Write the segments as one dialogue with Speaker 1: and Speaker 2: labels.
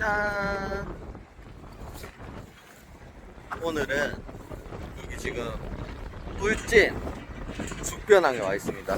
Speaker 1: 짠! 오늘은 여기 지금 울진 죽변항에 와 있습니다.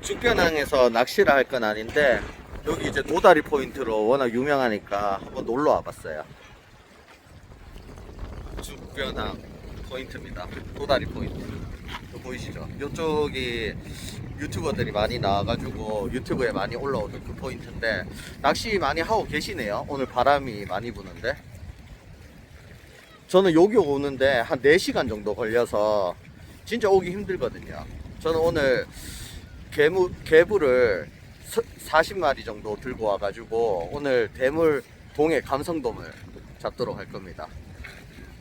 Speaker 1: 죽변항에서 낚시를 할 건 아닌데 여기 이제 도다리 포인트로 워낙 유명하니까 한번 놀러 와봤어요. 죽변항 포인트입니다. 도다리 포인트. 보이시죠? 이쪽이 유튜버들이 많이 나와가지고 유튜브에 많이 올라오는 그 포인트인데 낚시 많이 하고 계시네요. 오늘 바람이 많이 부는데 저는 여기 오는데 한 4시간 정도 걸려서 진짜 오기 힘들거든요. 저는 오늘 개무, 개불을 40마리 정도 들고 와가지고 오늘 대물 동해 감성돔을 잡도록 할 겁니다.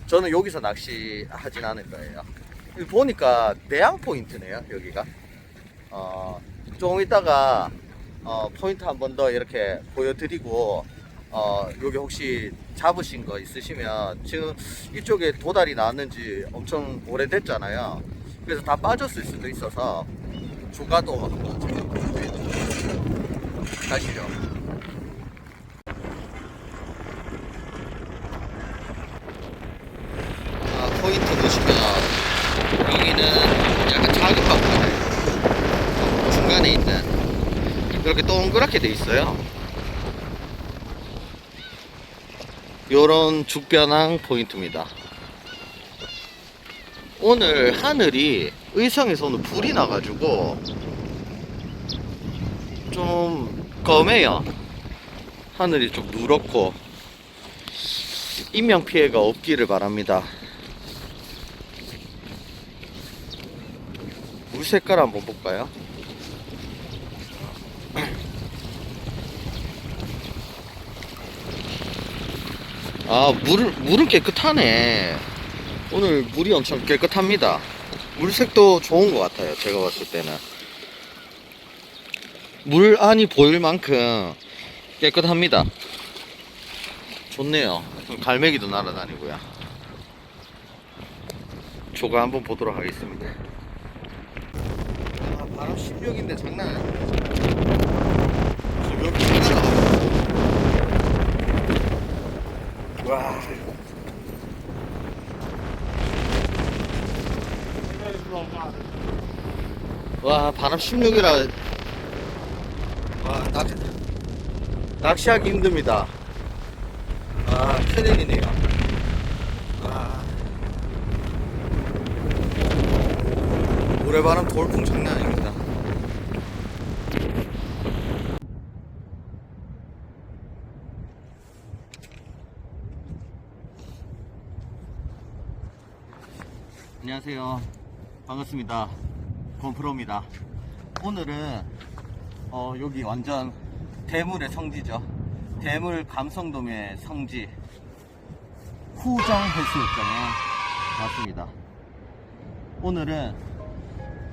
Speaker 1: 저는 여기서 낚시하진 않을 거예요. 보니까 내양 포인트네요, 여기가. 어, 조금 이따가 어, 포인트 한 번 더 이렇게 보여드리고 어, 여기 혹시 잡으신 거 있으시면 지금 이쪽에 도달이 나왔는지 엄청 오래됐잖아요. 그래서 다 빠졌을 수도 있어서 조가도 한번 제가 보여드리도록 가시죠. 아, 포인트 보시면 여기는 약간 작은 바구니 중간에 있는 이렇게 동그랗게 돼 있어요. 요런 죽변항 포인트입니다. 오늘 하늘이 의성에서 오늘 불이 나가지고 좀 검해요. 하늘이 좀 누렇고 인명 피해가 없기를 바랍니다. 물 색깔 한번 볼까요? 아, 물, 물은 깨끗하네. 오늘 물이 엄청 깨끗합니다. 물색도 좋은 것 같아요. 제가 봤을 때는. 물 안이 보일 만큼 깨끗합니다. 좋네요. 갈매기도 날아다니고요. 조가 한번 보도록 하겠습니다. 아, 바람 16인데 장난 아니에요. 지금 여기 날아가고. 와. 와, 바람 16이라. 와, 낚시, 낚시하기 힘듭니다. 아, 큰일이네요. 아. 모래바람 돌풍 장난 아닙니다. 안녕하세요. 반갑습니다. 건프로입니다. 오늘은 어, 여기 완전 대물의 성지죠. 대물 감성돔의 성지 후정 해수욕장에 왔습니다. 오늘은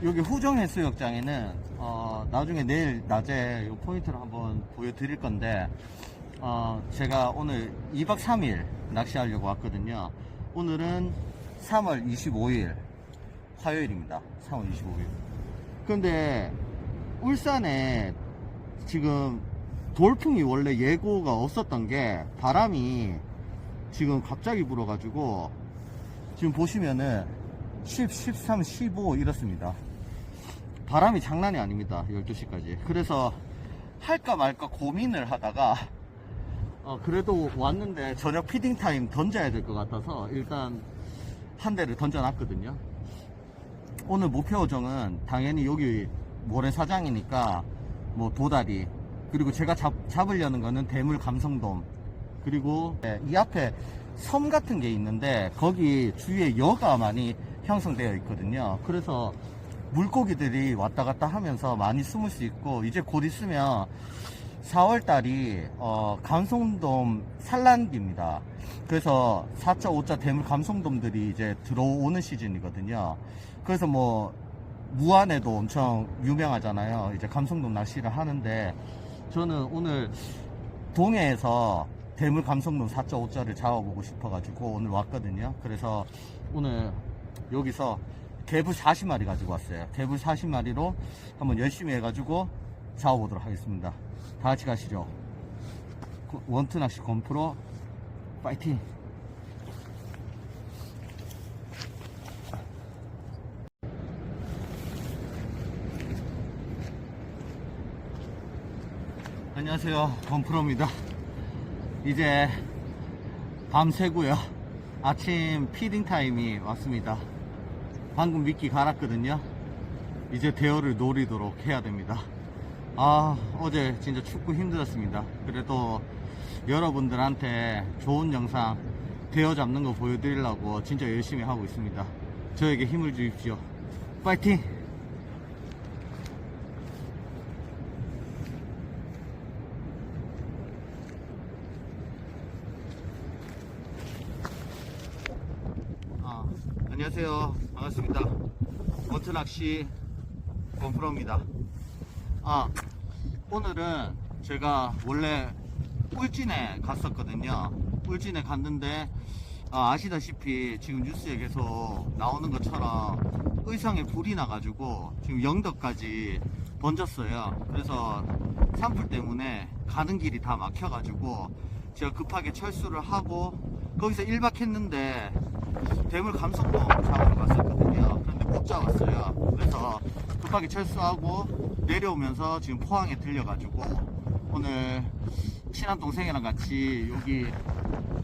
Speaker 1: 여기 후정 해수욕장에는 어, 나중에 내일 낮에 이 포인트를 한번 보여드릴 건데 어, 제가 오늘 2박 3일 낚시하려고 왔거든요. 오늘은 3월 25일 화요일입니다. 3월 25일. 근데 울산에 지금 돌풍이 원래 예고가 없었던 게 바람이 지금 갑자기 불어가지고 지금 보시면은 10, 13, 15 이렇습니다. 바람이 장난이 아닙니다. 12시까지. 그래서 할까 말까 고민을 하다가 어, 그래도 왔는데 저녁 피딩 타임 던져야 될 것 같아서 일단 한 대를 던져놨거든요. 오늘 목표 어정은 당연히 여기 모래사장이니까 뭐 도다리 그리고 제가 잡, 잡으려는 거는 대물 감성돔 그리고 네, 이 앞에 섬 같은 게 있는데 거기 주위에 여가 많이 형성되어 있거든요. 그래서 물고기들이 왔다 갔다 하면서 많이 숨을 수 있고 이제 곧 있으면 4월 달이 어, 감성돔 산란기입니다. 그래서 4자, 5자 대물 감성돔들이 이제 들어오는 시즌이거든요. 그래서 뭐 무안에도 엄청 유명하잖아요. 이제 감성돔 낚시를 하는데 저는 오늘 동해에서 대물 감성돔 4자, 5자를 잡아보고 싶어가지고 오늘 왔거든요. 그래서 오늘 여기서 개불 40마리 가지고 왔어요. 개불 40마리로 한번 열심히 해가지고 잡아보도록 하겠습니다. 다 같이 가시죠. 고- 원투 낚시 건프로 파이팅! 안녕하세요 건프로입니다 이제 밤새고요 아침 피딩 타임이 왔습니다 방금 미끼 갈았거든요 이제 대어를 노리도록 해야 됩니다 아 어제 진짜 춥고 힘들었습니다. 그래도 여러분들한테 좋은 영상 대어 잡는 거 보여드리려고 진짜 열심히 하고 있습니다. 저에게 힘을 주십시오. 파이팅! 아, 안녕하세요. 반갑습니다. 원트 낚시 건프로입니다 아 오늘은 제가 원래 울진에 갔었거든요. 울진에 갔는데 아, 아시다시피 지금 뉴스에 계속 나오는 것처럼 의상에 불이 나가지고 지금 영덕까지 번졌어요. 그래서 산불 때문에 가는 길이 다 막혀가지고 제가 급하게 철수를 하고 거기서 1박 했는데 대물 감성돔 잡으러 갔었거든요. 그런데 못 잡았어요. 그래서 급하게 철수하고 내려오면서 지금 포항에 들려가지고 오늘 친한 동생이랑 같이 여기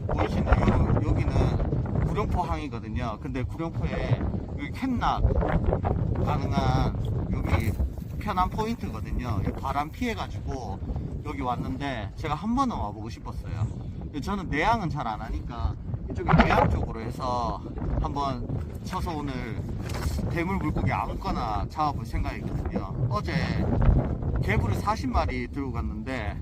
Speaker 1: 보이시는 요, 여기는 구룡포항이거든요. 근데 구룡포에 여기 캔낙 가능한 여기 편한 포인트거든요. 이 바람 피해가지고 여기 왔는데 제가 한 번은 와보고 싶었어요. 저는 내양은 잘 안 하니까 이쪽에 내양 쪽으로 해서 한번 쳐서 오늘 대물 물고기 아무거나 잡아볼 생각이거든요 어제 개불을 40마리 들고 갔는데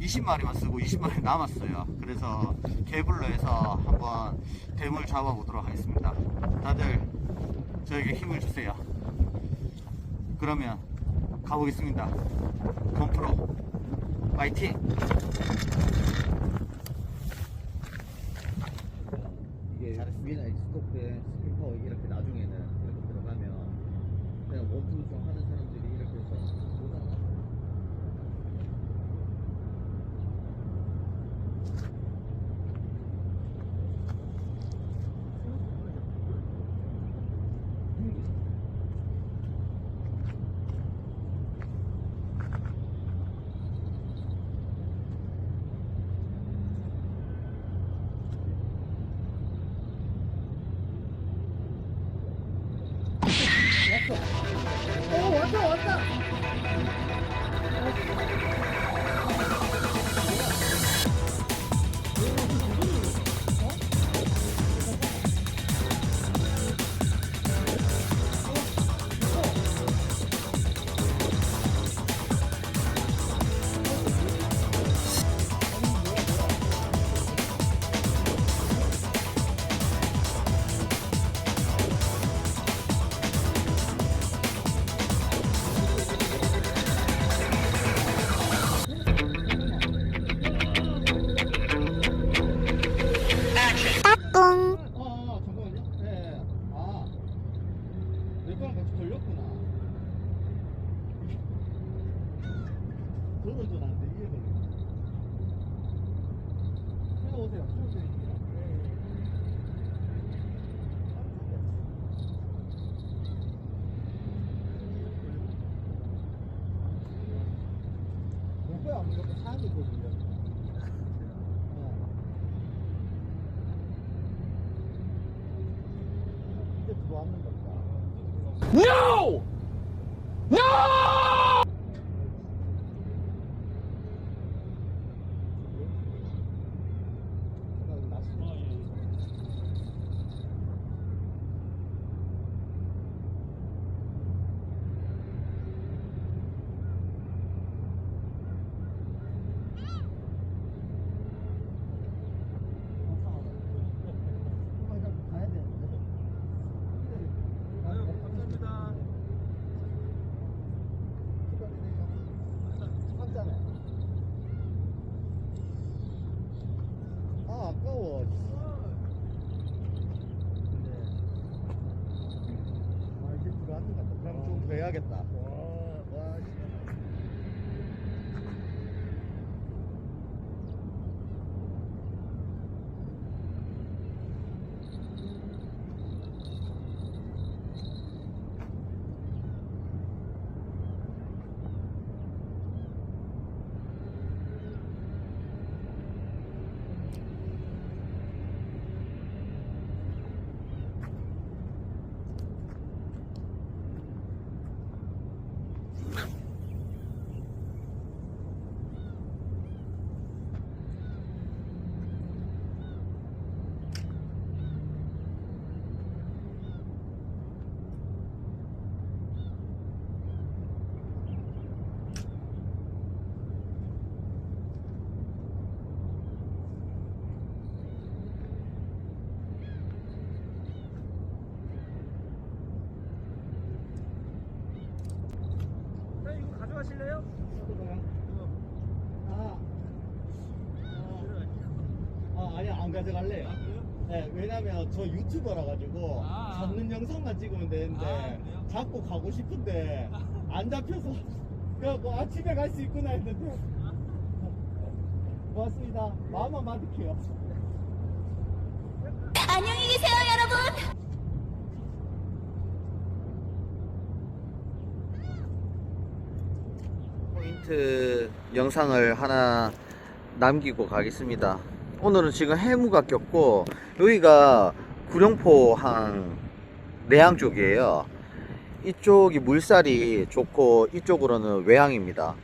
Speaker 1: 20마리만 쓰고 20마리 남았어요. 그래서 개불로 해서 한번 대물 잡아보도록 하겠습니다. 다들 저에게 힘을 주세요. 그러면 가보겠습니다. 건프로 파이팅! 엑스코프에 스피커 이렇게 나중에는 이렇게 들어가면 그냥 원투 좀 하는 사람들이 이렇게 해서 보다가
Speaker 2: 오 왔다 왔다
Speaker 1: 저는 좀안 돼. 이해 걸려. 해오세요. 해오세요. 목표야 안 무조건 사람이 있거든요. 어. 이제 들어왔는 겁니다.
Speaker 3: No!
Speaker 1: 가야 되는데.
Speaker 3: 아유, 감사합니다.
Speaker 1: 샀잖아요. 아, 아까워. 네. 아, 이제 들어왔는 것 같다. 그럼 좀 더 해야겠다. 와, 와, 씨.
Speaker 2: 가실래요?
Speaker 1: 아, 아, 가져갈래요. 네, 왜냐면 저 유튜버라 가지고
Speaker 2: 아.
Speaker 1: 잡는 영상만 찍으면 되는데
Speaker 2: 아, 그래요?
Speaker 1: 잡고 가고 싶은데 안 잡혀서 그래갖고 아 집에 갈 수 있구나 했는데 고맙습니다. 마음만 받을게요.
Speaker 3: 안녕히 계세요, 여러분.
Speaker 1: 포인트 영상을 하나 남기고 가겠습니다. 오늘은 지금 해무가 꼈고 여기가 구룡포항 내항 쪽이에요. 이쪽이 물살이 좋고 이쪽으로는 외항입니다.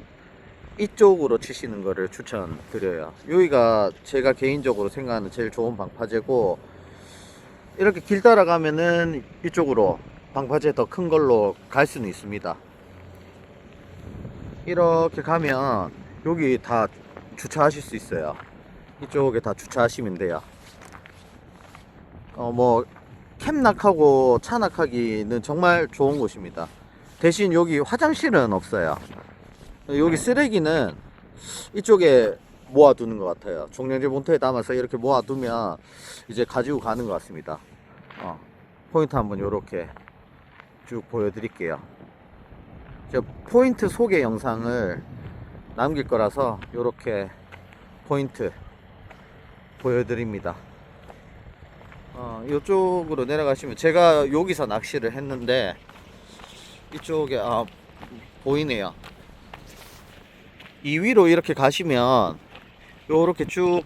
Speaker 1: 이쪽으로 치시는 거를 추천드려요. 여기가 제가 개인적으로 생각하는 제일 좋은 방파제고 이렇게 길 따라가면은 이쪽으로 방파제 더 큰 걸로 갈 수는 있습니다. 이렇게 가면 여기 다 주차하실 수 있어요. 이쪽에 다 주차하시면 돼요. 어, 뭐, 캠낙하고 차낙하기는 정말 좋은 곳입니다. 대신 여기 화장실은 없어요. 여기 쓰레기는 이쪽에 모아두는 것 같아요. 종량제 본토에 담아서 이렇게 모아두면 이제 가지고 가는 것 같습니다. 어, 포인트 한번 이렇게 쭉 보여드릴게요. 저 포인트 소개 영상을 남길 거라서 이렇게 포인트 보여드립니다. 어, 이쪽으로 내려가시면 제가 여기서 낚시를 했는데 이쪽에 아 보이네요. 이 위로 이렇게 가시면 요렇게 쭉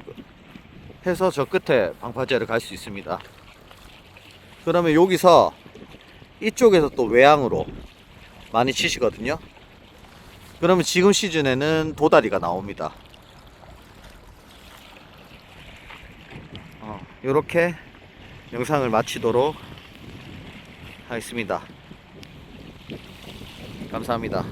Speaker 1: 해서 저 끝에 방파제를 갈 수 있습니다. 그러면 여기서 이쪽에서 또 외항으로 많이 치시거든요. 그러면 지금 시즌에는 도다리가 나옵니다. 어, 이렇게 영상을 마치도록 하겠습니다. 감사합니다.